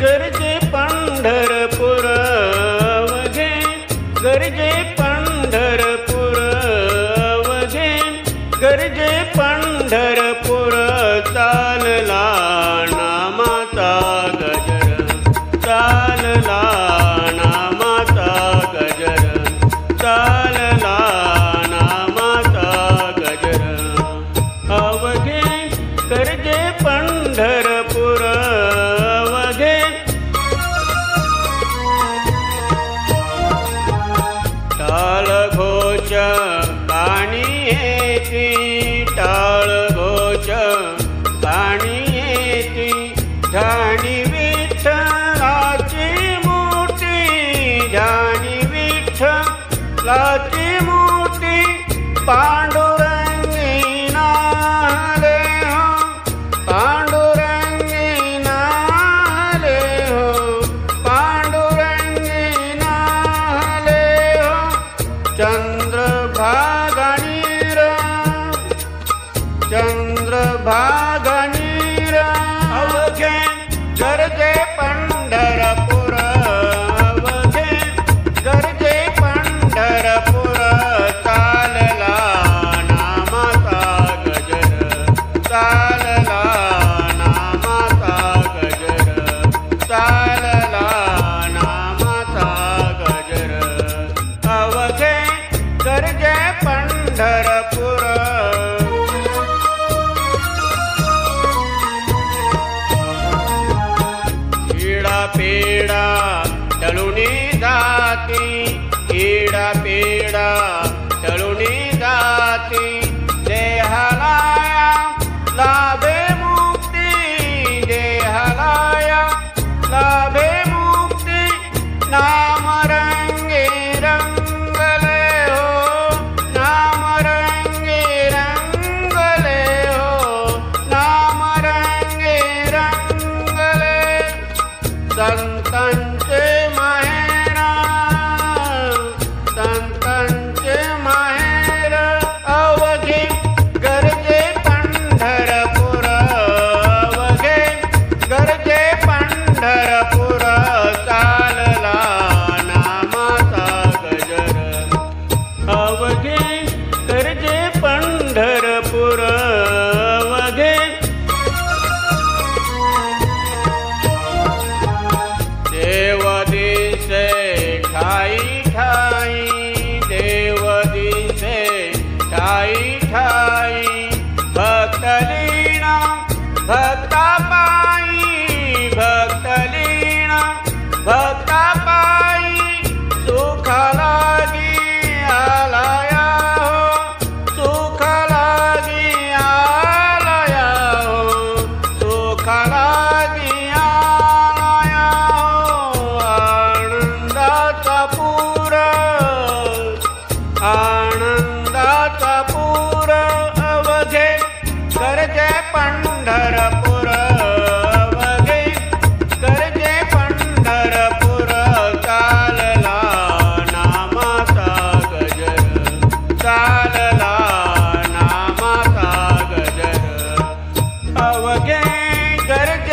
गरजे पंढरपूर वघे गरजे पंढरपूर वघे गरजे पंढरपूर चालला नामाचा गजर चालला नामाचा गजर चालला नामाचा गजर. अवघे गरजे येती टाळ घोच पाणी येती ढाणी विठ्ठलाची मूर्ती ढाणी विठ्ठलाची मूर्ती पांडुरंगी नारे हो पांडुरंगी नारे हो पांडुरंगी हो चंद भा गरज